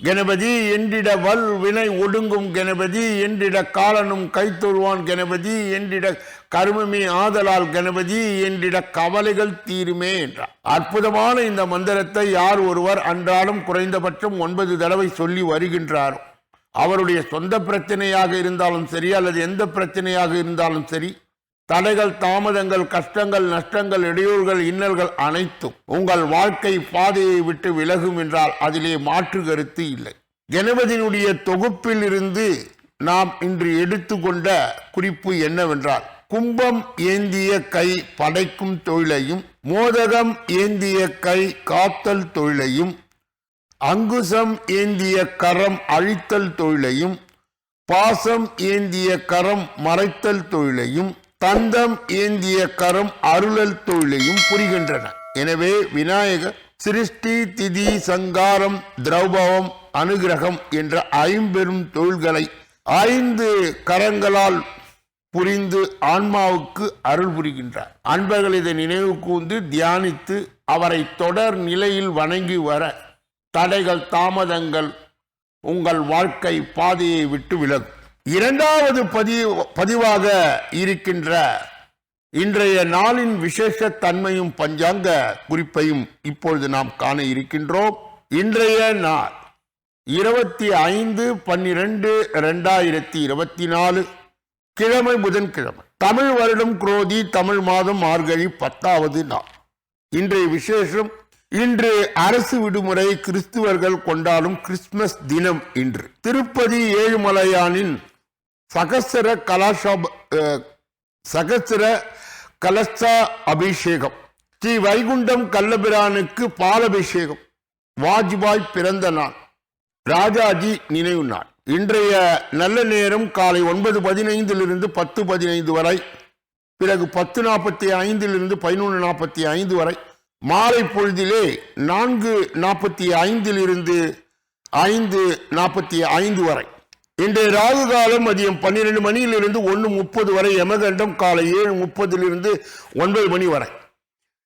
கணபதி என்றிட வல் வினை ஒடுங்கும் கணபதி என்றிட காலனும் கைத்தொழுவான் கணபதி என்றிட கருமமே ஆதலால் கணபதி என்றிட கவலைகள் தீருமே என்றார். அற்புதமான இந்த மந்திரத்தை யார் ஒருவர் அன்றாடம் குறைந்தபட்சம் ஒன்பது தடவை சொல்லி வருகின்றாரோ அவருடைய சொந்த பிரச்சனையாக இருந்தாலும் சரி அல்லது எந்த பிரச்சனையாக இருந்தாலும் சரி தடைகள் தாமதங்கள் கஷ்டங்கள் நஷ்டங்கள் இடையூறுகள் இன்னல்கள் அனைத்தும் உங்கள் வாழ்க்கை பாதையை விட்டு விலகும் என்றால் அதிலே மாற்று கருத்து இல்லை. கணபதியினுடைய தொகுப்பில் இருந்து நாம் இன்று எடுத்துக்கொண்ட குறிப்பு என்னவென்றால் கும்பம் ஏந்திய கை படைக்கும் தொழிலையும் மோதகம் ஏந்திய கை காத்தல் தொழிலையும் அங்குசம் ஏந்திய கரம் அழித்தல் தொழிலையும் பாசம் ஏந்திய கரம் மறைத்தல் தொழிலையும் தந்தம் ஏந்திய கரம் அருளல் தொழிலையும் புரிகின்றன. எனவே விநாயகர் சிருஷ்டி திதி சங்காரம் திரௌபவம் அனுகிரகம் என்ற ஐம்பெரும் தொழில்களை ஐந்து கரங்களால் புரிந்து ஆன்மாவுக்கு அருள் புரிகின்றார். அன்பர்கள் இதை நினைவு கூர்ந்து தியானித்து அவரை தொடர் நிலையில் வணங்கி வர தடைகள் தாமதங்கள் உங்கள் வாழ்க்கை பாதையை விட்டு விலகும். இரண்டாவது பதிவு பதிவாக இருக்கின்ற இன்றைய நாளின் விசேஷ தன்மையும் பஞ்சாங்க குறிப்பையும் இப்பொழுது நாம் காண இருக்கின்றோம். இன்றைய நாள் இருபத்தி ஐந்து பன்னிரண்டு ரெண்டாயிரத்தி இருபத்தி நாலு கிழமை புதன்கிழமை. தமிழ் வருடம் குரோதி தமிழ் மாதம் மார்கழி பத்தாவது நாள். இன்றைய விசேஷம் இன்று அரசு விடுமுறை கிறிஸ்துவர்கள் கொண்டாடும் கிறிஸ்துமஸ் தினம் இன்று. திருப்பதி ஏழுமலையானின் சகசர கலாசாப அஹ், சகசர கலசா அபிஷேகம். ஸ்ரீ வைகுண்டம் கல்லபிரானுக்கு பாலபிஷேகம். வாஜ்பாய் பிறந்த நாள். ராஜாஜி நினைவு நாள். இன்றைய நல்ல நேரம் காலை ஒன்பது பதினைந்திலிருந்து பத்து பதினைந்து வரை பிறகு பத்து நாற்பத்தி ஐந்திலிருந்து பதினொன்று நாற்பத்தி ஐந்து வரை மாலை பொழுதிலே நான்கு நாற்பத்தி ஐந்திலிருந்து ஐந்து நாற்பத்தி ஐந்து வரை. இன்றைய ராகு காலம் மதியம் பன்னிரெண்டு மணியிலிருந்து ஒன்று முப்பது வரை யமகண்டம் காலை ஏழு முப்பதிலிருந்து ஒன்பது மணி வரை.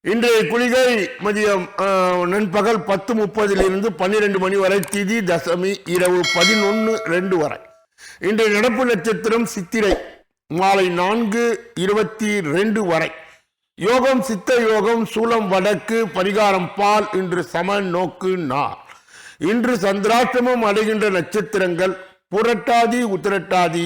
இன்றைய குளிகை மதியம் நண்பகல் பத்து முப்பதிலிருந்து பன்னிரெண்டு மணி வரை திதி தசமி இரவு பதினொன்று ரெண்டு வரை. இன்றைய நடப்பு நட்சத்திரம் சித்திரை மாலை நான்கு இருபத்தி ரெண்டு வரை. யோகம் சித்த யோகம் சூலம் வடக்கு பரிகாரம் பால் இன்று சம நோக்கு நா இன்று சந்திராஷ்டமம் அடைகின்ற நட்சத்திரங்கள் புரட்டாதி உத்திரட்டாதி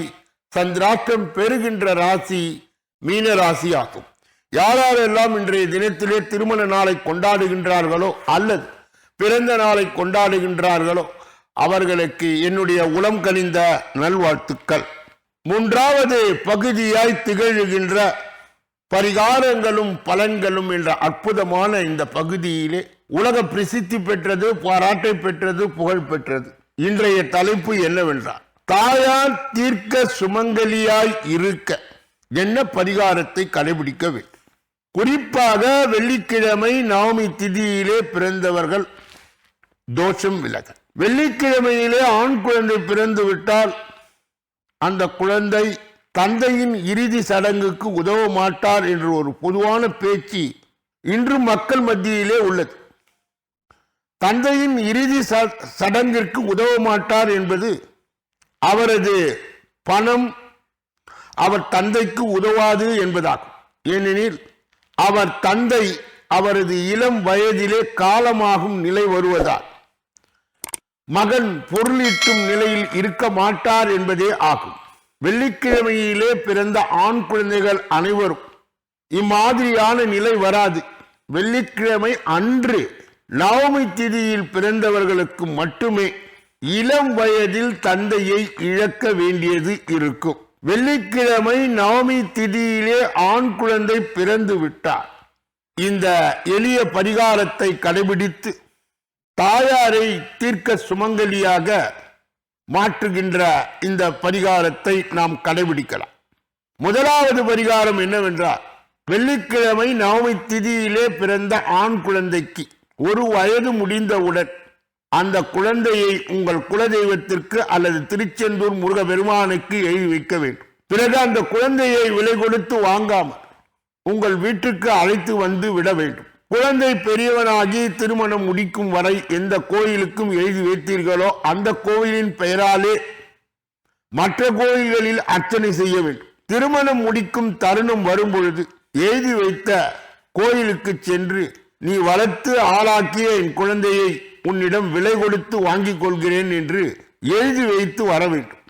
சந்திராஷ்டம் பெறுகின்ற ராசி மீன ராசி ஆகும் யாரெல்லாம் இன்றைய தினத்திலே திருமண நாளை கொண்டாடுகின்றார்களோ அல்லது பிறந்த நாளை கொண்டாடுகின்றார்களோ அவர்களுக்கு என்னுடைய உளம் கனிந்த நல்வாழ்த்துக்கள். மூன்றாவது பகுதியாய் திகழ்கின்ற பரிகாரங்களும் பலன்களும் என்ற அற்புதமான இந்த பகுதியிலே உலக பிரசித்தி பெற்றது பாராட்டை பெற்றது புகழ் பெற்றது. இன்றைய தலைப்பு என்னவென்றால் தாயார் தீர்க்க சுமங்கலியாய் இருக்க என்ன பரிகாரத்தை கடைபிடிக்க வேண்டும்? குறிப்பாக வெள்ளிக்கிழமை நவமி திதியிலே பிறந்தவர்கள் தோஷம் விலக வெள்ளிக்கிழமையிலே ஆண் குழந்தை பிறந்து விட்டால் அந்த குழந்தை தந்தையின் இறுதி சடங்குக்கு உதவ மாட்டார் என்று ஒரு பொதுவான பேச்சு இன்று மக்கள் மத்தியிலே உள்ளது. தந்தையின் இறுதி ச- சடங்கிற்கு உதவ மாட்டார் என்பது அவரது பணம் அவர் தந்தைக்கு உதவாது என்பதாகும். ஏனெனில் அவர் தந்தை அவரது இளம் வயதிலே காலமாகும் நிலை வருவதால் மகன் பொருளீட்டும் நிலையில் இருக்க மாட்டார் என்பதே ஆகும். வெள்ளிக்கிழமையிலே பிறந்த ஆண் குழந்தைகள் அனைவரும் இம்மாதிரியான நிலை வராது. வெள்ளிக்கிழமை அன்று நவமி திதியில் பிறந்தவர்களுக்கு மட்டுமே இளம் வயதில் தந்தையை இழக்க வேண்டியது இருக்கும். வெள்ளிக்கிழமை நவமி திதியிலே ஆண் குழந்தை பிறந்து விட்டார். இந்த எளிய பரிகாரத்தை கடைபிடித்து தாயாரை தீர்க்க சுமங்கலியாக மாற்றுகின்ற இந்த பரிகாரத்தை நாம் கடைபிடிக்கலாம். முதலாவது பரிகாரம் என்னவென்றால் வெள்ளிக்கிழமை நவமி திதியிலே பிறந்த ஆண் குழந்தைக்கு ஒரு வயது முடிந்தவுடன் அந்த குழந்தையை உங்கள் குலதெய்வத்திற்கு அல்லது திருச்செந்தூர் முருக பெருமானுக்கு எழுதி வைக்க வேண்டும். பிறகு அந்த குழந்தையை விலை கொடுத்து வாங்காமல் உங்கள் வீட்டுக்கு அழைத்து வந்து விட வேண்டும். குழந்தை பெரியவனாகி திருமணம் முடிக்கும் வரை எந்த கோயிலுக்கும் எழுதி வைத்தீர்களோ அந்த கோயிலின் பெயராலே மற்ற கோயில்களில் அர்ச்சனை செய்ய வேண்டும். திருமணம் முடிக்கும் தருணம் வரும் பொழுது எழுதி வைத்த கோயிலுக்கு சென்று நீ வளர்த்து ஆளாக்கிய என் குழந்தையை உன்னிடம் விலை கொடுத்து வாங்கிக் கொள்கிறேன் என்று எழுதி வைத்து வர வேண்டும்.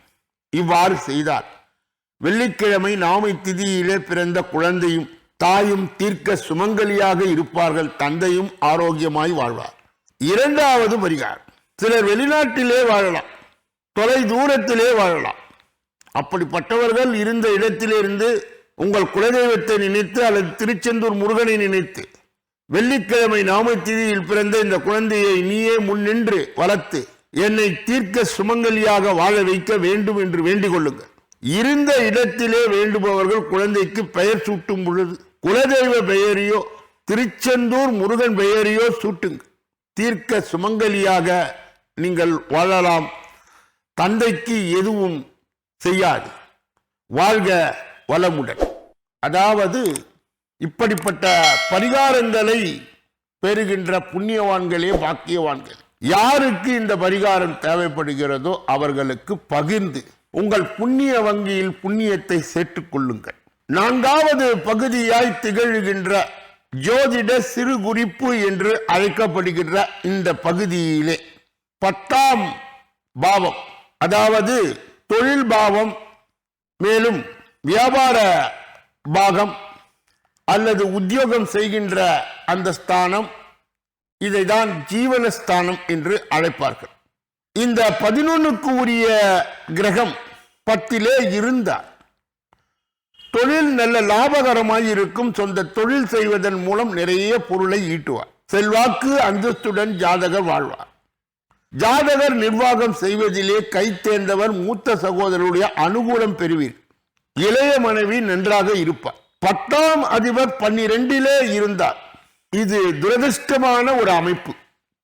இவ்வாறு செய்தார் வெள்ளிக்கிழமை நாமை திதியிலே பிறந்த குழந்தையும் தாயும் தீர்க்க சுமங்கலியாக இருப்பார்கள் தந்தையும் ஆரோக்கியமாய் வாழ்வார். இரண்டாவது பரிகாரம் சிலர் வெளிநாட்டிலே வாழலாம் தொலை தூரத்திலே வாழலாம். அப்படிப்பட்டவர்கள் இருந்த இடத்திலிருந்து உங்கள் குலதெய்வத்தை நினைத்து அல்லது திருச்செந்தூர் முருகனை நினைத்து வெள்ளிக்கிழமை நாமத்திதியில் பிறந்த இந்த குழந்தையை நீயே முன்னின்று வளர்த்து என்னை தீர்க்க சுமங்கலியாக வாழ வைக்க வேண்டும் என்று வேண்டிக் கொள்ளுங்கள். இருந்த இடத்திலே வேண்டுபவர்கள் குழந்தைக்கு பெயர் சூட்டும் பொழுது குலதெய்வ பெயரையோ திருச்செந்தூர் முருகன் பெயரையோ சூட்டுங்க தீர்க்க சுமங்கலியாக நீங்கள் வாழலாம். தந்தைக்கு எதுவும் செய்யாது. வாழ்க வளமுடன். அதாவது இப்படிப்பட்ட பரிகாரங்களை பெறுகின்ற புண்ணியவான்களே பாக்கியவான்கள். யாருக்கு இந்த பரிகாரம் தேவைப்படுகிறதோ அவர்களுக்கு பகிர்ந்து உங்கள் புண்ணிய வங்கியில் புண்ணியத்தை சேர்த்துக் கொள்ளுங்கள். நான்காவது பகுதியாய் திகழ்கின்ற ஜோதிட சிறு குறிப்பு என்று அழைக்கப்படுகின்ற இந்த பகுதியிலே பத்தாம் பாவம் அதாவது தொழில் பாவம் மேலும் வியாபார பாகம் அல்லது உத்தியோகம் செய்கின்ற அந்த ஸ்தானம் இதைதான் ஜீவனஸ்தானம் என்று அழைப்பார்கள். இந்த பதினொன்னுக்கு உரிய கிரகம் பத்திலே இருந்தார். தொழில் நல்ல லாபகரமாய் இருக்கும் சொந்த தொழில் செய்வதன் மூலம் நிறைய பொருளை ஈட்டுவார். செல்வாக்கு அந்தஸ்துடன் ஜாதகர் வாழ்வார். ஜாதகர் நிர்வாகம் செய்வதிலே கை தேர்ந்தவர் மூத்த சகோதரருடைய அனுகூலம் பெறுவீர். இளைய மனைவி நன்றாக இருப்பார். பத்தாம் அதிபர் பன்னிரெண்டிலே இருந்தார். இது துரதிருஷ்டமான ஒரு அமைப்பு.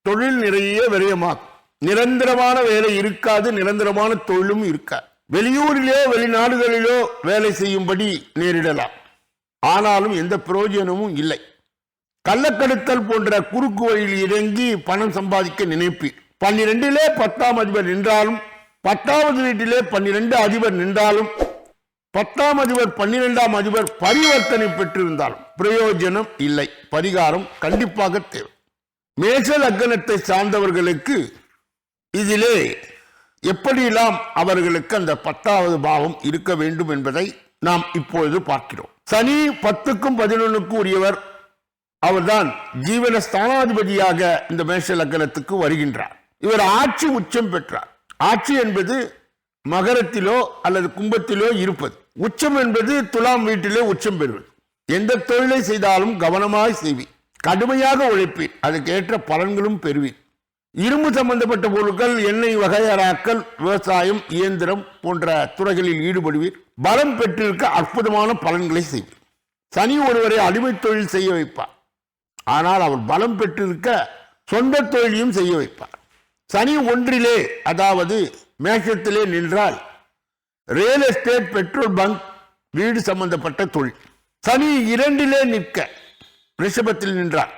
தொழில் நிறைய விரயமாகும். நிரந்தரமான வேலை இருக்காது நிரந்தரமான தொழிலும் இருக்காது. வெளியூரிலோ வெளிநாடுகளிலோ வேலை செய்யும்படி நேரிடலாம். ஆனாலும் எந்த பிரயோஜனமும் இல்லை. கள்ளக்கடத்தல் போன்ற குறுக்கு வழியில் இறங்கி பணம் சம்பாதிக்க நினைப்பீர். பன்னிரெண்டிலே பத்தாம் அதிபர் நின்றாலும் பத்தாவது வீட்டிலே பன்னிரெண்டு அதிபர் நின்றாலும் பத்தாம் அதிபர் பன்னிரெண்டாம் அதிபர் பரிவர்த்தனை பெற்றிருந்தாலும் பிரயோஜனம் இல்லை பரிகாரம் கண்டிப்பாக தேவை. மேச லக்னத்தை சார்ந்தவர்களுக்கு இதிலே எப்படியெல்லாம் அவர்களுக்கு அந்த பத்தாவது பாவம் இருக்க வேண்டும் என்பதை நாம் இப்பொழுது பார்க்கிறோம். சனி பத்துக்கும் பதினொன்னுக்கும் உரியவர் அவர்தான் ஜீவன ஸ்தானாதிபதியாக இந்த மேஷ லக்னத்துக்கு வருகின்றார். இவர் ஆட்சி உச்சம் பெற்றார். ஆட்சி என்பது மகரத்திலோ அல்லது கும்பத்திலோ இருப்பது. உச்சம் என்பது துலாம் வீட்டிலே உச்சம் பெறுவது. எந்த தொழிலை செய்தாலும் கவனமாய் செய்வி. கடுமையாக உழைப்பீர் அதுக்கேற்ற பலன்களும் பெறுவீர் இரும்பு சம்பந்தப்பட்ட பொருட்கள் எண்ணெய் வகையறாக்கள் விவசாயம் இயந்திரம் போன்ற துறைகளில் ஈடுபடுவீர். பலம் பெற்றிருக்க அற்புதமான பலன்களை செய்வீர். சனி ஒருவரை அடிமை தொழில் செய்ய வைப்பார். ஆனால் அவர் பலம் பெற்றிருக்க சொந்த தொழிலையும் செய்ய வைப்பார். சனி ஒன்றிலே அதாவது மேஷத்திலே நின்றால் ரியல் எஸ்டேட் பெட்ரோல் பங்க் வீடு சம்பந்தப்பட்ட தொழில். சனி இரண்டிலே நிற்க ரிஷபத்தில் நின்றார்.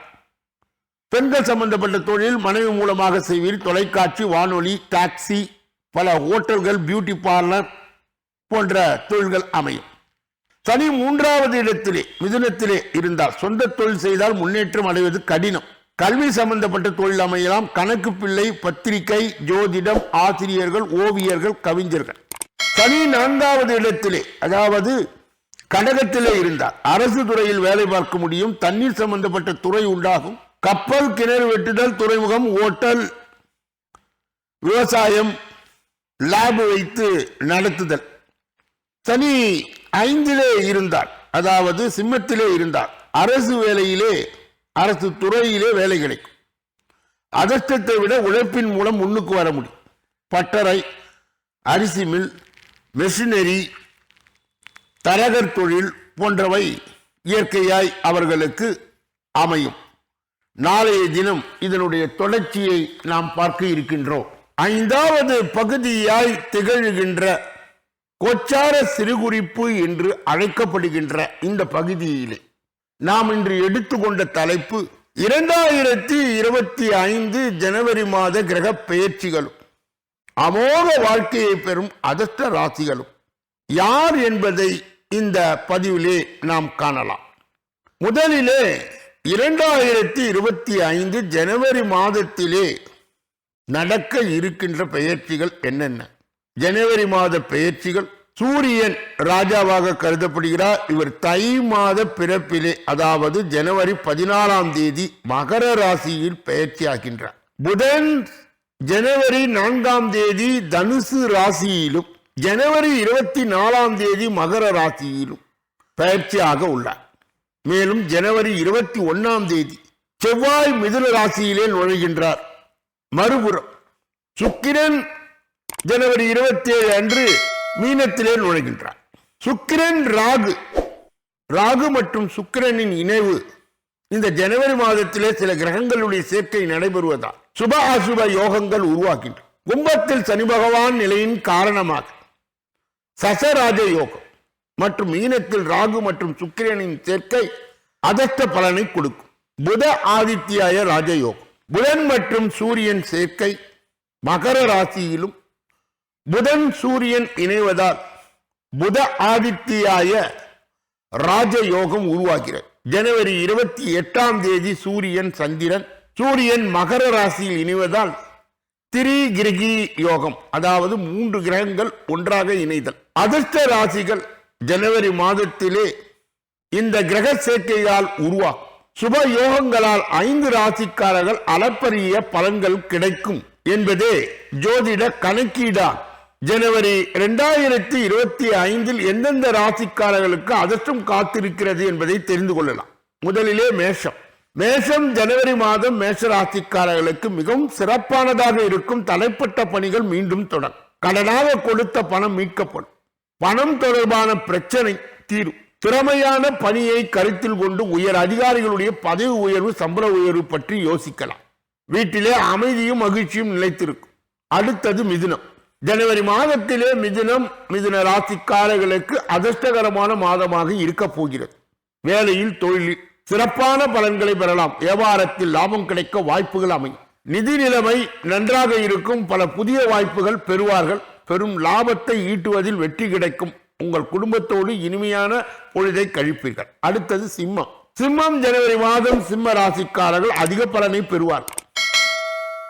பெண்கள் சம்பந்தப்பட்ட தொழில் மனைவி மூலமாக செய்வீர் தொலைக்காட்சி வானொலி டாக்ஸி பல ஹோட்டல்கள் பியூட்டி பார்லர் போன்ற தொழில்கள் அமையும். சனி மூன்றாவது இடத்திலே மிதுனத்திலே இருந்தால் சொந்த தொழில் செய்தால் முன்னேற்றம் அடைவது கடினம். கல்வி சம்பந்தப்பட்ட தொழில் அமையலாம். கணக்கு பிள்ளை பத்திரிகை ஜோதிடம் ஆசிரியர்கள் ஓவியர்கள் கவிஞர்கள். தனி நான்காவது இடத்திலே அதாவது கடகத்திலே இருந்தார். அரசு துறையில் வேலை பார்க்க முடியும். தண்ணீர் சம்பந்தப்பட்ட துறை உண்டாகும். கப்பல் கிணறு வெட்டுதல் துறைமுகம் ஓட்டல் விவசாயம் லேப் வைத்து நடத்துதல். சனி ஐந்திலே இருந்தார். அதாவது சிம்மத்திலே இருந்தார். அரசு வேலையிலே அரசு துறையிலே வேலை கிடைக்கும். அதர்ஷ்டத்தை விட உழைப்பின் மூலம் முன்னுக்கு வர முடியும். பட்டறை அரிசி மில் மெஷினரி தரகர் தொழில் போன்றவை இயற்கையாய் அவர்களுக்கு அமையும். நாளைய தினம் இதனுடைய தொடர்ச்சியை நாம் பார்க்க இருக்கின்றோம். ஐந்தாவது பகுதியாய் திகழ்கின்ற கோச்சார சிறுகுறிப்பு என்று அழைக்கப்படுகின்ற இந்த பகுதியிலே நாம் இன்று எடுத்துக்கொண்ட தலைப்பு இரண்டாயிரத்தி இருபத்தி ஐந்து ஜனவரி மாத கிரக பெயர்ச்சிகளும். அமோக வாழ்க்கையை பெறும் அதிர்ஷ்ட ராசிகளும் யார் என்பதை இந்த பதிவிலே நாம் காணலாம். முதலிலே இரண்டாயிரத்தி இருபத்தி ஐந்து ஜனவரி மாதத்திலே நடக்க இருக்கின்ற பெயர்ச்சிகள் என்னென்ன? ஜனவரி மாத பெயர்ச்சிகள் சூரியன் ராஜாவாக கருதப்படுகிறார். இவர் தை மாத பிறப்பிலே அதாவது ஜனவரி பதினாலாம் தேதி மகர ராசியில் பெயர்ச்சியாகின்றார் புதன் ஜனவரி நான்காம் தேதி தனுசு ராசியிலும் ஜனவரி இருபத்தி நாலாம் தேதி மகர ராசியிலும் பயிற்சியாக உள்ளார். மேலும் ஜனவரி இருபத்தி ஒன்னாம் தேதி செவ்வாய் மிதுன ராசியிலே நுழைகின்றார். மறுபுறம் சுக்கிரன் ஜனவரி இருபத்தி ஏழு அன்று மீனத்திலே நுழைகின்றார். சுக்கிரன் ராகு ராகு மற்றும் சுக்கிரனின் இணைவு இந்த ஜனவரி மாதத்திலே சில கிரகங்களுடைய சேர்க்கை நடைபெறுவதால் சுப அசுப யோகங்கள் உருவாக்கின்றன கும்பத்தில் சனி பகவான் நிலையின் காரணமாக சசராஜ யோகம் மற்றும் மீனத்தில் ராகு மற்றும் சுக்கிரனின் சேர்க்கை அதஷ்ட பலனை கொடுக்கும். புத ஆதித்யாய ராஜயோகம் புதன் மற்றும் சூரியன் சேர்க்கை மகர ராசியிலும் புதன் சூரியன் இணைவதால் புத ஆதித்யாய ராஜயோகம் உருவாகிறது. ஜனவரி இருபத்தி எட்டாம் தேதி சூரியன் சந்திரன் சூரியன் மகர ராசியில் இணைவதால் திரிகிரகி யோகம் அதாவது மூன்று கிரகங்கள் ஒன்றாக இணைதல். அதிர்ஷ்ட ராசிகள் ஜனவரி மாதத்திலே இந்த கிரக சேர்க்கையால் உருவாகும். சுப யோகங்களால் ஐந்து ராசிக்காரர்கள் அளப்பரிய பலன்கள் கிடைக்கும் என்பதே ஜோதிட கணக்கீடா. ஜனவரி இரண்டாயிரத்தி இருபத்தி ஐந்தில் எந்தெந்த ராசிக்காரர்களுக்கு அதிர்ஷ்டம் காத்திருக்கிறது என்பதை தெரிந்து கொள்ளலாம். முதலிலே மேஷம். மேஷம் ஜனவரி மாதம் மேஷ ராசிக்காரர்களுக்கு மிகவும் சிறப்பானதாக இருக்கும் தலைப்பட்ட பணிகள் மீண்டும் தொடரும் கடனாக கொடுத்த பணம் மீட்கப்படும். பணம் தொடர்பான பிரச்சனை தீரும். திறமையான பணியை கருத்தில் கொண்டு உயர் அதிகாரிகளுடைய பதவி உயர்வு சம்பள உயர்வு பற்றி யோசிக்கலாம். வீட்டிலே அமைதியும் மகிழ்ச்சியும் நிலைத்திருக்கும். அடுத்தது மிதுனம். ஜனவரி மாதத்திலே மிதுனம் மிதுன ராசிக்காரர்களுக்கு அதிர்ஷ்டகரமான மாதமாக இருக்க போகிறது. வேலையில் தொழிலில் சிறப்பான பலன்களை பெறலாம். வியாபாரத்தில் லாபம் கிடைக்க வாய்ப்புகள் அமையும். நிதி நிலைமை நன்றாக இருக்கும். பல புதிய வாய்ப்புகள் பெறுவார்கள். பெரும் லாபத்தை ஈட்டுவதில் வெற்றி கிடைக்கும். உங்கள் குடும்பத்தோடு இனிமையான பொழுதை கழிப்பீர்கள். அடுத்தது சிம்மம். சிம்மம் ஜனவரி மாதம் சிம்ம ராசிக்காரர்கள் அதிக பலனை பெறுவார்கள்.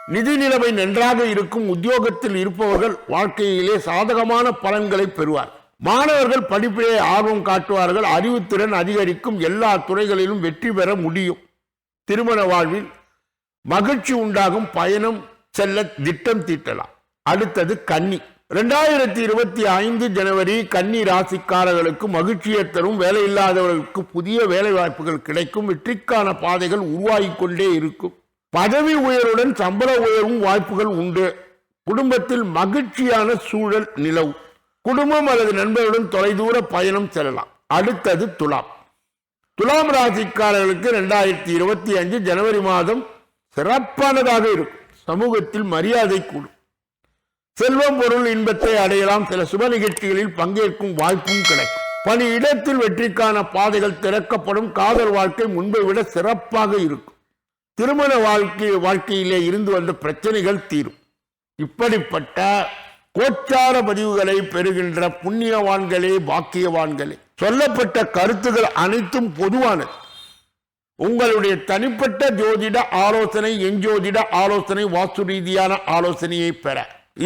நிதி நிலைமை நன்றாக இருக்கும். உத்தியோகத்தில் இருப்பவர்கள் வாழ்க்கையிலே சாதகமான பலன்களை பெறுவார் மாணவர்கள் படிப்பிலே ஆர்வம் காட்டுவார்கள் அறிவுத்திறன் அதிகரிக்கும் எல்லா துறைகளிலும் வெற்றி பெற முடியும். திருமண வாழ்வில் மகிழ்ச்சி உண்டாகும் பயணம் செல்ல திட்டம் தீட்டலாம். அடுத்தது கன்னி. இரண்டாயிரத்தி இருபத்தி ஐந்து ஜனவரி கன்னி ராசிக்காரர்களுக்கு மகிழ்ச்சியை தரும் வேலை இல்லாதவர்களுக்கு புதிய வேலை வாய்ப்புகள் கிடைக்கும் வெற்றிக்கான பாதைகள் உருவாகி கொண்டே இருக்கும். பதவி உயர்வுடன் சம்பள உயர்வும் வாய்ப்புகள் உண்டு. குடும்பத்தில் மகிழ்ச்சியான சூழல் நிலவும். குடும்பம் அல்லது நண்பர்களுடன் தொலைதூர பயணம் செல்லலாம். அடுத்தது துலாம். துலாம் ராசிக்காரர்களுக்கு ரெண்டாயிரத்தி இருபத்தி அஞ்சு ஜனவரி மாதம் சிறப்பானதாக இருக்கும். சமூகத்தில் மரியாதை கூடும். செல்வம் பொருள் இன்பத்தை அடையலாம். சில சுப நிகழ்ச்சிகளில் பங்கேற்கும் வாய்ப்பும் கிடைக்கும். பணி இடத்தில் வெற்றிக்கான பாதைகள் திறக்கப்படும். காதல் வாழ்க்கை முன்பை விட சிறப்பாக இருக்கும். திருமண வாழ்க்கை வாழ்க்கையிலே இருந்து வந்த பிரச்சனைகள் தீரும். இப்படிப்பட்ட கோச்சார பதிவுகளை பெறுகின்ற புண்ணியவான்களே பாக்கியவான்களே. சொல்லப்பட்ட கருத்துகள் அனைத்தும் பொதுவானது. உங்களுடைய தனிப்பட்ட ஜோதிட ஆலோசனை எஞ்சோதிட ஆலோசனை வாஸ்து ரீதியான ஆலோசனையை பெற.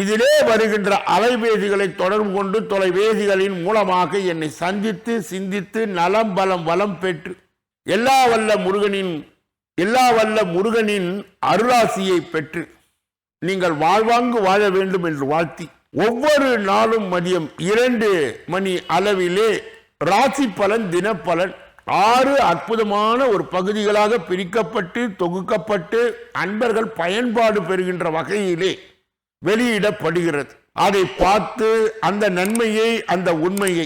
இதிலே வருகின்ற அலைபேசிகளை தொடர்பு கொண்டு தொலைபேசிகளின் மூலமாக என்னை சந்தித்து சிந்தித்து நலம் பலம் வளம் பெற்று எல்லா வல்ல முருகனின் எல்லா வல்ல முருகனின் அருளாசியை பெற்று நீங்கள் வாழ்வாங்கு வாழ வேண்டும் என்று வாழ்த்தி ஒவ்வொரு நாளும் மதியம் இரண்டு மணி அளவிலே ராசி பலன் தினப்பலன் ஆறு அற்புதமான ஒரு பகுதிகளாக பிரிக்கப்பட்டு தொகுக்கப்பட்டு அன்பர்கள் பயன்பாடு பெறுகின்ற வகையிலே வெளியிடப்படுகிறது. அதை பார்த்து அந்த நன்மையை அந்த உண்மையை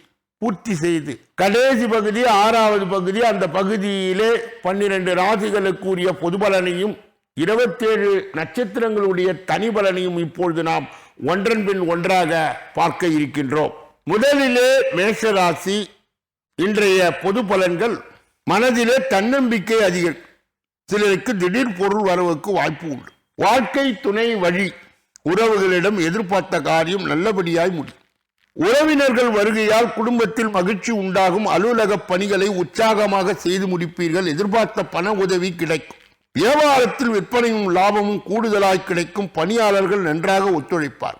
பூர்த்தி செய்து கடைசி பகுதி ஆறாவது பகுதி அந்த பகுதியிலே பன்னிரண்டு ராசிகளுக்குரிய பொது பலனையும் இருபத்தேழு நட்சத்திரங்களுடைய தனி பலனையும் இப்பொழுது நாம் ஒன்றன் பின் ஒன்றாக பார்க்க இருக்கின்றோம். முதலிலே மேஷராசி இன்றைய பொது பலன்கள் மனதிலே தன்னம்பிக்கை அதிகம். சிலருக்கு திடீர் பொருள் வரவுக்கு வாய்ப்பு உண்டு. வாழ்க்கை துணை வழி உறவுகளிடம் எதிர்பார்த்த காரியம் நல்லபடியாய் முடியும். உறவினர்கள் வருகையால் குடும்பத்தில் மகிழ்ச்சி உண்டாகும். அலுவலக பணிகளை உற்சாகமாக செய்து முடிப்பீர்கள். எதிர்பார்த்த பண உதவி கிடைக்கும். வியாபாரத்தில் விற்பனையும் லாபமும் கூடுதலாய் கிடைக்கும். பணியாளர்கள் நன்றாக ஒத்துழைப்பார்.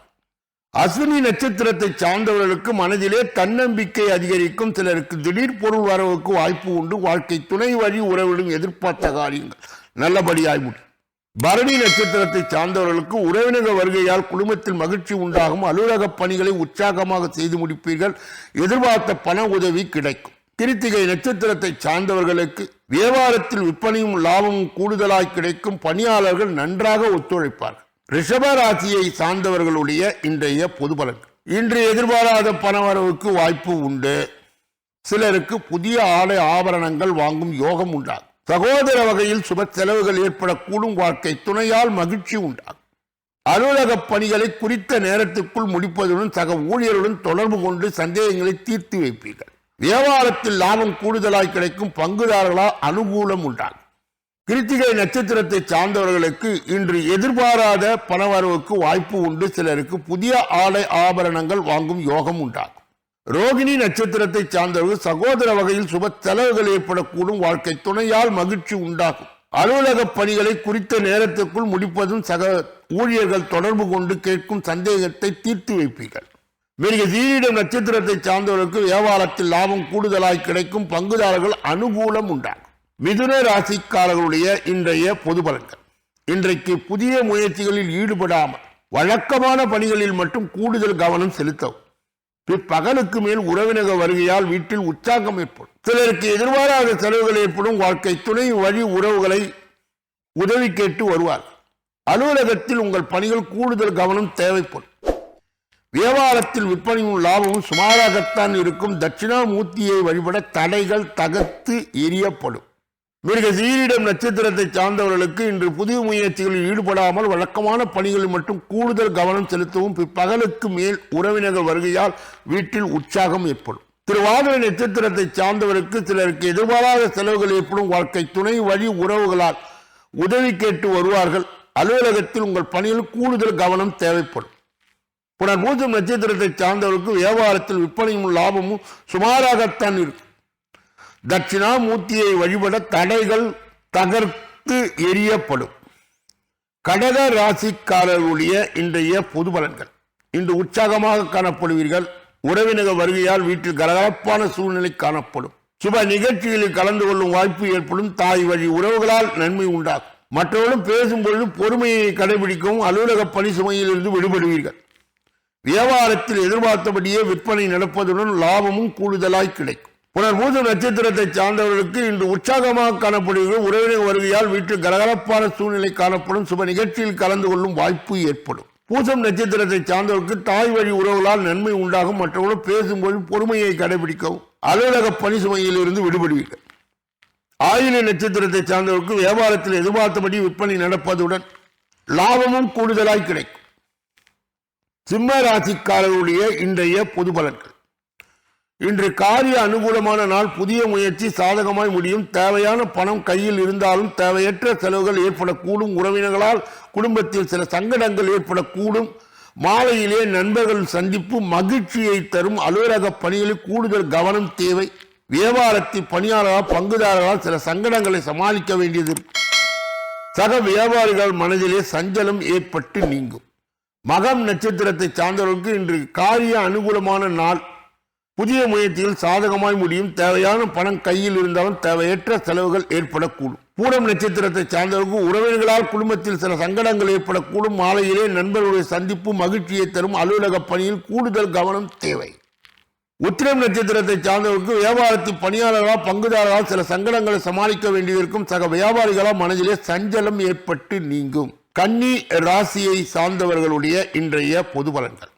அஸ்வினி நட்சத்திரத்தை சார்ந்தவர்களுக்கு மனதிலே தன்னம்பிக்கை அதிகரிக்கும். சிலருக்கு திடீர் பொருள் வரவுக்கு வாய்ப்பு உண்டு. வாழ்க்கை துணை வழி உறவிடும் எதிர்பார்த்த காரியங்கள் நல்லபடியாய் முடியும். பரணி நட்சத்திரத்தை சார்ந்தவர்களுக்கு உறவினர் வருகையால் குடும்பத்தில் மகிழ்ச்சி உண்டாகும். அலுவலக பணிகளை உற்சாகமாக செய்து முடிப்பீர்கள். எதிர்பார்த்த பண உதவி கிடைக்கும். கிருத்திகை நட்சத்திரத்தை சார்ந்தவர்களுக்கு வியாபாரத்தில் விற்பனையும் லாபமும் கூடுதலாய் கிடைக்கும். பணியாளர்கள் நன்றாக ஒத்துழைப்பார்கள். ரிஷப ராசியை சார்ந்தவர்களுடைய இன்றைய பொது பலன் இன்று எதிர்பாராத பணவரவுக்கு வாய்ப்பு உண்டு. சிலருக்கு புதிய ஆடை ஆபரணங்கள் வாங்கும் யோகம் உண்டாகும். சகோதர வகையில் சுப செலவுகள் ஏற்படக்கூடும் வாழ்க்கை துணையால் மகிழ்ச்சி உண்டாகும். அலுவலக பணிகளை குறித்த நேரத்திற்குள் முடிப்பதுடன் சக ஊழியருடன் தொடர்பு கொண்டு சந்தேகங்களை தீர்த்து வைப்பீர்கள். வியாபாரத்தில் லாபம் கூடுதலாய் கிடைக்கும் பங்குதாரர்களால் அனுகூலம் உண்டாகும். கிருத்திகை நட்சத்திரத்தை சார்ந்தவர்களுக்கு இன்று எதிர்பாராத பணவரவுக்கு வாய்ப்பு உண்டு. சிலருக்கு புதிய ஆடை ஆபரணங்கள் வாங்கும் யோகம் உண்டாகும். ரோகிணி நட்சத்திரத்தை சார்ந்தவர்கள் சகோதர வகையில் சுப செலவுகள் ஏற்படக்கூடும். வாழ்க்கை துணையால் மகிழ்ச்சி உண்டாகும். அலுவலக பணிகளை குறித்த நேரத்திற்குள் முடிப்பதும் சக ஊழியர்கள் தொடர்பு கொண்டு கேட்கும் சந்தேகத்தை தீர்த்து வைப்பீர்கள். மிக சீரிடம் நட்சத்திரத்தை சார்ந்தவர்களுக்கு வியாபாரத்தில் லாபம் கூடுதலாய் கிடைக்கும் பங்குதாரர்கள் அனுகூலம் உண்டாகும். மிதுன ராசிக்காரர்களுடைய இன்றைய பொது பலன்கள். இன்றைக்கு புதிய முயற்சிகளில் ஈடுபடாமல் வழக்கமான பணிகளில் மட்டும் கூடுதல் கவனம் செலுத்தவும். பிற்பகலுக்கு மேல் உறவினர் வருகையால் வீட்டில் உற்சாகம் ஏற்படும். சிலருக்கு எதிர்பாராத செலவுகள் ஏற்படும். வாழ்க்கை துணை வழி உறவுகளை உதவி கேட்டு வருவார் அலுவலகத்தில் உங்கள் பணிகள் கூடுதல் கவனம் தேவைப்படும். வியாபாரத்தில் விற்பனையும் லாபமும் சுமாராகத்தான் இருக்கும். தட்சிணாமூர்த்தியை வழிபட தடைகள் தகர்த்து எரியப்படும் மிருக சீரிடம் நட்சத்திரத்தை சார்ந்தவர்களுக்கு இன்று புதிய முயற்சிகளில் ஈடுபடாமல் வழக்கமான பணிகளில் மட்டும் கூடுதல் கவனம் செலுத்தவும் பிற்பகலுக்கு மேல் உறவினர்கள் வருகையால் வீட்டில் உற்சாகம் ஏற்படும். திருவாதிரை நட்சத்திரத்தை சார்ந்தவருக்கு சிலருக்கு எதிர்பாராத செலவுகள் ஏற்படும். வாழ்க்கை துணை வழி உறவுகளால் உதவி கேட்டு வருவார்கள். அலுவலகத்தில் உங்கள் பணியில் கூடுதல் கவனம் தேவைப்படும். புனர்பூசம் நட்சத்திரத்தை சார்ந்தவருக்கு வியாபாரத்தில் விற்பனையும் லாபமும் சுமாராகத்தான் இருக்கும். தட்சிணாமூர்த்தியை வழிபட தடைகள் தகர்த்து எரியப்படும் கடக ராசிக்காரர்களுடைய இன்றைய பொது பலன்கள். இன்று உற்சாகமாக காணப்படுவீர்கள். உறவினக வருகையால் வீட்டில் கலகலப்பான சூழ்நிலை காணப்படும். சுப நிகழ்ச்சிகளில் கலந்து கொள்ளும் வாய்ப்பு ஏற்படும். தாய் வழி உறவுகளால் நன்மை உண்டாகும். மற்றவர்களும் பேசும்பொழுது பொறுமையை கடைபிடிக்கவும் அலுவலக பணி சுமையிலிருந்து விடுபடுவீர்கள். வியாபாரத்தில் எதிர்பார்த்தபடியே விற்பனை நடப்பதுடன் லாபமும் கூடுதலாய் கிடைக்கும். புனர்பூச நட்சத்திரத்தை சார்ந்தவர்களுக்கு இன்று உற்சாகமாக காணப்படுகிற உறவினர் வருகையால் வீட்டில் கலகலப்பான சூழ்நிலை காணப்படும். சுப நிகழ்ச்சியில் கலந்து கொள்ளும் வாய்ப்பு ஏற்படும். பூசம் நட்சத்திரத்தை சார்ந்தவர்களுக்கு தாய் வழி உறவுகளால் நன்மை உண்டாகும். மற்றவர்களும் பேசும்போது பொறுமையை கடைபிடிக்கவும். அலுவலக பணி சுமையில் இருந்து விடுபடுவீர்கள். ஆயுள நட்சத்திரத்தை சார்ந்தவர்களுக்கு வியாபாரத்தில் எதிர்பார்த்தபடி விற்பனை நடப்பதுடன் லாபமும் கூடுதலாய் கிடைக்கும். சிம்ம ராசிக்காரர்களுடைய இன்றைய பொது பலன்கள். இன்று காரிய அனுகூலமான நாள் புதிய முயற்சி சாதகமாய் முடியும். தேவையான பணம் கையில் இருந்தாலும் தேவையற்ற செலவுகள் ஏற்படக்கூடும். உறவினர்களால் குடும்பத்தில் சில சங்கடங்கள் ஏற்படக்கூடும். மாலையிலே நண்பர்கள் சந்திப்பு மகிழ்ச்சியை தரும். அலுவலக பணிகளில் கூடுதல் கவனம் தேவை. வியாபாரத்தில் பணியாளர்களால் பங்குதாரர்களால் சில சங்கடங்களை சமாளிக்க வேண்டியது. சக வியாபாரிகள் மனதிலே சஞ்சலம் ஏற்பட்டு நீங்கும். மகம் நட்சத்திரத்தை சார்ந்தவர்களுக்கு இன்று காரிய அனுகூலமான நாள். புதிய முயற்சியில் சாதகமாய் முடியும். தேவையான பணம் கையில் இருந்தாலும் தேவையற்ற செலவுகள் ஏற்படக்கூடும். பூரம் நட்சத்திரத்தை சார்ந்தவர்களுக்கு உறவினர்களால் குடும்பத்தில் சில சங்கடங்கள் ஏற்படக்கூடும். மாலையிலே நண்பர்களுடைய சந்திப்பு மகிழ்ச்சியை தரும். அலுவலக பணியில் கூடுதல் கவனம் தேவை. உத்திரம் நட்சத்திரத்தை சார்ந்தவருக்கு வியாபாரத்தில் பணியாளர்களால் பங்குதாரர்களால் சில சங்கடங்களை சமாளிக்க வேண்டியிருக்கும். சக வியாபாரிகளால் மனதிலே சஞ்சலம் ஏற்பட்டு நீங்கும். கன்னி ராசியை சார்ந்தவர்களுடைய இன்றைய பொது பலன்கள்.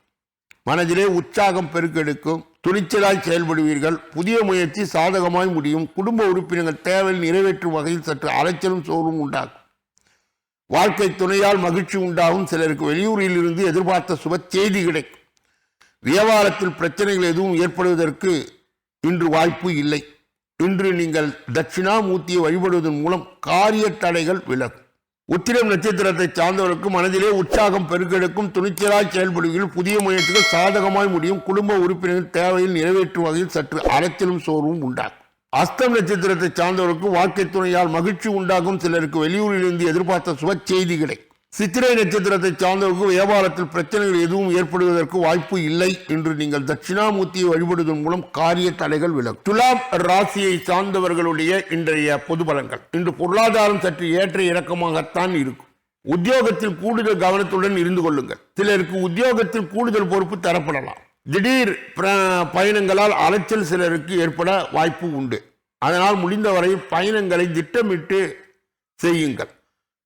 மனதிலே உற்சாகம் பெருக்கெடுக்கும். துணிச்சலாய் செயல்படுவீர்கள். புதிய முயற்சி சாதகமாய் முடியும். குடும்ப உறுப்பினர்கள் தேவையில் நிறைவேற்றும் வகையில் சற்று அலைச்சலும் சோர்வும் உண்டாகும். வாழ்க்கை துணையால் மகிழ்ச்சி உண்டாகும். சிலருக்கு வெளியூரில் இருந்து எதிர்பார்த்த சுப செய்தி கிடைக்கும். வியாபாரத்தில் பிரச்சனைகள் எதுவும் ஏற்படுவதற்கு இன்று வாய்ப்பு இல்லை. இன்று நீங்கள் தட்சிணாமூர்த்தியை வழிபடுவதன் மூலம் காரிய தடைகள் விலகும். உத்திரம் நட்சத்திரத்தை சார்ந்தவருக்கு மனதிலே உற்சாகம் பெருக்கெடுக்கும் துணிச்சலாய் செயல்படுவதில் புதிய முயற்சிகள் சாதகமாய் முடியும். குடும்ப உறுப்பினர்கள் தேவையில் நிறைவேற்றும் வகையில் சற்று அலைச்சலும் சோர்வும் உண்டாகும். அஸ்தம் நட்சத்திரத்தை சார்ந்தவருக்கு வாழ்க்கை துணையால் மகிழ்ச்சி உண்டாகும். சிலருக்கு வெளியூரிலிருந்து எதிர்பார்த்த சுப செய்தி கிடைக்கும். சித்திரை நட்சத்திரத்தை சார்ந்தவருக்கு வியாபாரத்தில் பிரச்சனைகள் எதுவும் ஏற்படுவதற்கு வாய்ப்பு இல்லை என்று நீங்கள் தட்சிணாமூர்த்தியை வழிபடுவதன் மூலம் காரிய தடைகள் விலகும். துலாம் ராசியை சார்ந்தவர்களுடைய இன்றைய பொது பலன்கள். இன்று பொருளாதாரம் சற்று ஏற்ற இறக்கமாகத்தான் இருக்கும். உத்தியோகத்தில் கூடுதல் கவனத்துடன் இருந்து கொள்ளுங்கள். சிலருக்கு உத்தியோகத்தில் கூடுதல் பொறுப்பு தரப்படலாம். திடீர் பிர- பயணங்களால் அலைச்சல் சிலருக்கு ஏற்பட வாய்ப்பு உண்டு. அதனால் முடிந்தவரை பயணங்களை திட்டமிட்டு செய்யுங்கள்.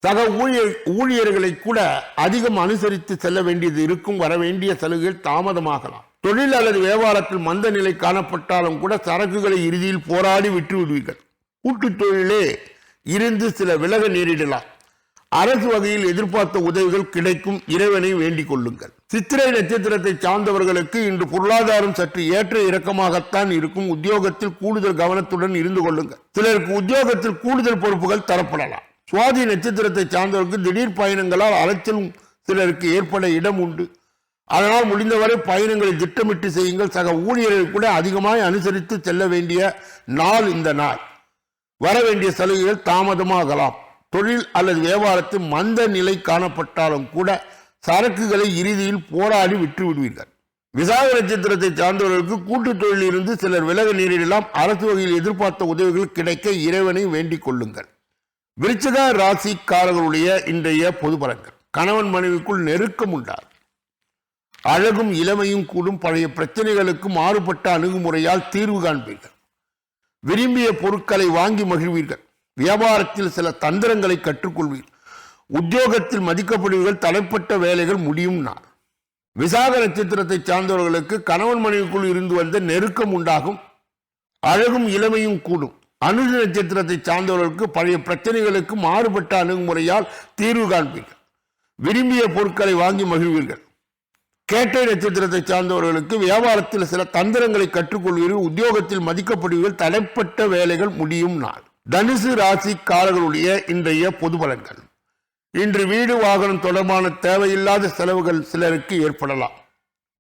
சக ஊழியர் ஊழியர்களை கூட அதிகம் அனுசரித்து செல்ல வேண்டியது இருக்கும் வர வேண்டிய சலுகைகள் தாமதமாகலாம். தொழில் அல்லது வியாபாரத்தில் மந்த நிலை காணப்பட்டாலும் கூட சரக்குகளை இறுதியில் போராடி விற்று விடுவீர்கள். கூட்டுத் தொழிலே இருந்து சில விலக நேரிடலாம். அரசு வகையில் எதிர்பார்த்த உதவிகள் கிடைக்கும் இறைவனை வேண்டிக் கொள்ளுங்கள். சித்திரை நட்சத்திரத்தை சார்ந்தவர்களுக்கு இன்று பொருளாதாரம் சற்று ஏற்ற இறக்கமாகத்தான் இருக்கும். உத்தியோகத்தில் கூடுதல் கவனத்துடன் இருந்து கொள்ளுங்கள். சிலருக்கு உத்தியோகத்தில் கூடுதல் பொறுப்புகள் தரப்படலாம். சுவாதி நட்சத்திரத்தை சார்ந்தவருக்கு திடீர் பயணங்களால் அலைச்சலும் சிலருக்கு ஏற்பட இடம் உண்டு. அதனால் முடிந்தவரை பயணங்களை திட்டமிட்டு செய்யுங்கள். சக ஊழியர்கள் கூட அதிகமாக அனுசரித்து செல்ல வேண்டிய நாள் இந்த நாள். வர வேண்டிய சலுகைகள் தாமதமாகலாம் தொழில் அல்லது வியாபாரத்தில் மந்த நிலை காணப்பட்டாலும் கூட சரக்குகளை இறுதியில் போராடி விற்று விடுவீர்கள். விசாக நட்சத்திரத்தை சார்ந்தவர்களுக்கு கூட்டுத் தொழிலில் இருந்து சிலர் விலக நேரிடலாம். அரசு வகையில் எதிர்பார்த்த உதவிகள் கிடைக்க இறைவனை வேண்டிக் கொள்ளுங்கள். விருச்சிக ராசிக்காரர்களுடைய இன்றைய பொது பலன்கள். கணவன் மனைவிக்குள் நெருக்கம் உண்டார் அழகும் இளமையும் கூடும் பழைய பிரச்சனைகளுக்கு மாறுபட்ட அணுகுமுறையால் தீர்வு காண்பீர்கள். விரும்பிய பொருட்களை வாங்கி மகிழ்வீர்கள். வியாபாரத்தில் சில தந்திரங்களை கற்றுக்கொள்வீர்கள். உத்தியோகத்தில் மதிக்கப்படுவீர்கள். தலைப்பட்ட வேலைகள் முடியும் நாள். விசாக நட்சத்திரத்தை சார்ந்தவர்களுக்கு கணவன் மனைவிக்குள் இருந்து வந்த நெருக்கம் உண்டாகும். அழகும் இளமையும் கூடும். அனுஜ நட்சத்திரத்தை சார்ந்தவர்களுக்கு பழைய பிரச்சனைகளுக்கு மாறுபட்ட அணுகுமுறையால் தீர்வு காண்பீர்கள். விரும்பிய பொருட்களை வாங்கி மகிழ்வீர்கள். கேட்டை நட்சத்திரத்தை சார்ந்தவர்களுக்கு வியாபாரத்தில் சில தந்திரங்களை கற்றுக்கொள்வீர்கள் உத்தியோகத்தில் மதிக்கப்படுவீர்கள் தடைப்பட்ட வேலைகள் முடியும் நாள். தனுசு ராசிக்காரர்களுடைய இன்றைய பொது பலன்கள். இன்று வீடு வாகனம் தொடர்பான தேவையில்லாத செலவுகள் சிலருக்கு ஏற்படலாம்.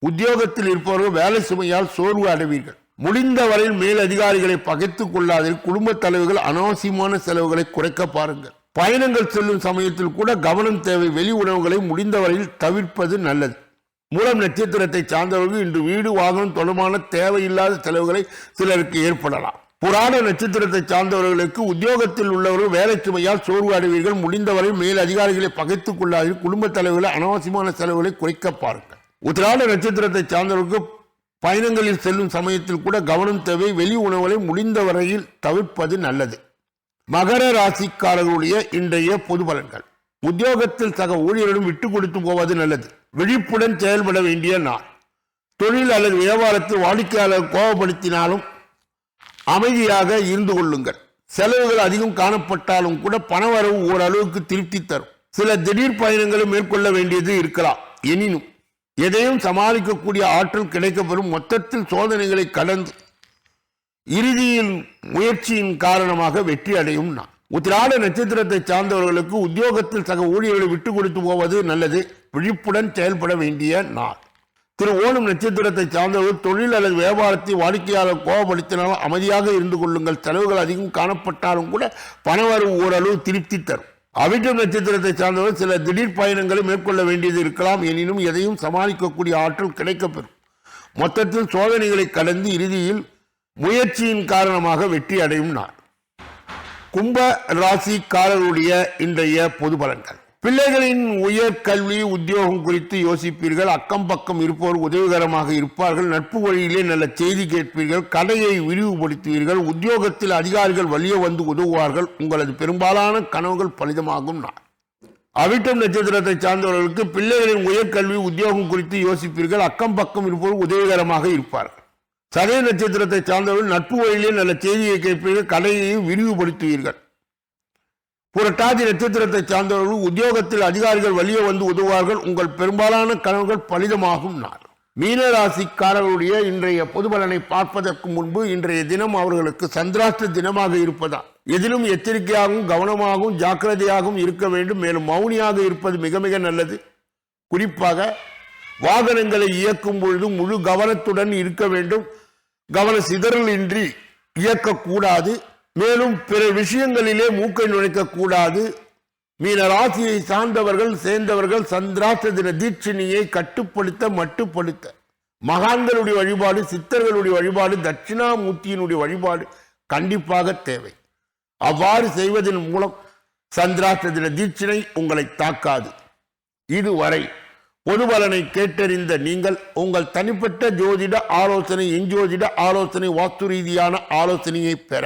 உத்தியோகத்தில் இருப்பவர்கள் வேலை சுமையால் சோர்வு அடைவீர்கள். முடிந்தவரை மேல் அதிகாரிகளை பகைத்துக் கொள்ளாதில் குடும்ப தலைவர்கள் அனாவசியமான செலவுகளை குறைக்க பாருங்கள். பயணங்கள் செல்லும் சமயத்தில் கூட கவனம் தேவை. வெளி உணவுகளை முடிந்தவரையில் தவிர்ப்பது நல்லது. மூலம் நட்சத்திரத்தை சார்ந்தவர்கள் இன்று வீடு வாகனம் தொடர்பான தேவையில்லாத செலவுகளை சிலருக்கு ஏற்படலாம். புராண நட்சத்திரத்தை சார்ந்தவர்களுக்கு உத்தியோகத்தில் உள்ளவர்கள் வேலை சுமையால் சோர்வு அடைவீர்கள். முடிந்தவரை மேல் அதிகாரிகளை பகைத்துக் கொள்ளாதீர்கள் குடும்ப தலைவர்களை அனாவசியமான செலவுகளை குறைக்க பாருங்கள். உத்திராட நட்சத்திரத்தை சார்ந்தவர்களுக்கு பயணங்களில் செல்லும் சமயத்தில் கூட கவனம் தேவை வெளி உணவுகளை முடிந்த வரையில் தவிர்ப்பது நல்லது. மகர ராசிக்காரர்களுடைய இன்றைய பொது பலன்கள். உத்தியோகத்தில் சக ஊழியரிடம் விட்டு கொடுத்து போவது நல்லது. விழிப்புடன் செயல்பட வேண்டிய நாள். தொழில் அல்லது வியாபாரத்தில் வாடிக்கையாளர் கோபப்படுத்தினாலும் அமைதியாக இருந்து கொள்ளுங்கள். செலவுகள் அதிகம் காணப்பட்டாலும் கூட பணவரவு ஓரளவுக்கு திருப்தி தரும். சில திடீர் பயணங்களை மேற்கொள்ள வேண்டியது இருக்கலாம். எனினும் எதையும் சமாளிக்கக்கூடிய ஆற்றல் கிடைக்கப்பெறும் மொத்தத்தில் சோதனைகளை கடந்து இறுதியில் முயற்சியின் காரணமாக வெற்றி அடையும் நான். உத்திராட நட்சத்திரத்தை சார்ந்தவர்களுக்கு உத்தியோகத்தில் சக ஊழியர்களை விட்டு கொடுத்து போவது நல்லது. விழிப்புடன் செயல்பட வேண்டிய நாள். திரு ஓணம் நட்சத்திரத்தை சார்ந்தவர்கள் தொழில் அல்லது வியாபாரத்தை வாடிக்கையாளர் கோபப்படுத்தினாலும் அமைதியாக இருந்து கொள்ளுங்கள். செலவுகள் அதிகம் காணப்பட்டாலும் கூட பணவரவு ஓரளவு திருப்தி தரும். அவிட்டம் நட்சத்திரத்தை சார்ந்தவர் சில திடீர் பயணங்களை மேற்கொள்ள வேண்டியது இருக்கலாம். எனினும் எதையும் சமாளிக்கக்கூடிய ஆற்றல் கிடைக்கப்பெறும். மொத்தத்தில் சோதனைகளை கடந்து இறுதியில் முயற்சியின் காரணமாக வெற்றி அடையும் நாள். கும்ப ராசிக்காரருடைய இன்றைய பொது பலன்கள். பிள்ளைகளின் உயர் கல்வி உத்தியோகம் குறித்து யோசிப்பீர்கள் அக்கம் பக்கம் இருப்போர் உதவிகரமாக இருப்பார்கள் நட்பு வழியிலே நல்ல செய்தி கேட்பீர்கள் கடையை விரிவுபடுத்துவீர்கள் உத்தியோகத்தில் அதிகாரிகள் வலிய வந்து உதவுவார்கள் உங்களது பெரும்பாலான கனவுகள் பலிதமாகும் நான். அவிட்டம் நட்சத்திரத்தை சார்ந்தவர்களுக்கு பிள்ளைகளின் உயர்கல்வி உத்தியோகம் குறித்து யோசிப்பீர்கள் அக்கம் பக்கம் இருப்போர் உதவிகரமாக இருப்பார்கள். சதய நட்சத்திரத்தை சார்ந்தவர்கள் நட்பு வழியிலே நல்ல செய்தியை கேட்பீர்கள் கடையை விரிவுபடுத்துவீர்கள். புரட்டாதி நட்சத்திரத்தை சார்ந்தவர்கள் உத்தியோகத்தில் அதிகாரிகள் வழியே வந்து உதவுவார்கள். உங்கள் பெரும்பாலான கனவுகள் பலிதமாகும் நாள். மீனராசிக்காரர்களுடைய இன்றைய பொது பலனை பார்ப்பதற்கு முன்பு இன்றைய தினம் அவர்களுக்கு சந்திராஷ்ட தினமாக இருப்பதால் எதிலும் எச்சரிக்கையாகவும் கவனமாகவும் ஜாக்கிரதையாகவும் இருக்க வேண்டும். மேலும் மௌனியாக இருப்பது மிக மிக நல்லது. குறிப்பாக வாகனங்களை இயக்கும் பொழுது முழு கவனத்துடன் இருக்க வேண்டும். கவன சிதறல் இன்றி இயக்கக்கூடாது. மேலும் பிற விஷயங்களிலே மூக்கை நுழைக்க கூடாது மீன ராசியை சார்ந்தவர்கள் சேர்ந்தவர்கள் சந்திராச தின தீட்சிணியை கட்டுப்படுத்த மட்டுப்படுத்த. மகான்களுடைய வழிபாடு சித்தர்களுடைய வழிபாடு தட்சிணாமூர்த்தியினுடைய வழிபாடு கண்டிப்பாக தேவை. அவ்வாறு செய்வதன் மூலம் சந்திராஷ்ட தின தீட்சிணை உங்களை தாக்காது. இதுவரை பொதுபலனை கேட்டறிந்த நீங்கள் உங்கள் தனிப்பட்ட ஜோதிட ஆலோசனை எஞ்சோதிட ஆலோசனை வாஸ்து ரீதியான ஆலோசனையை பெற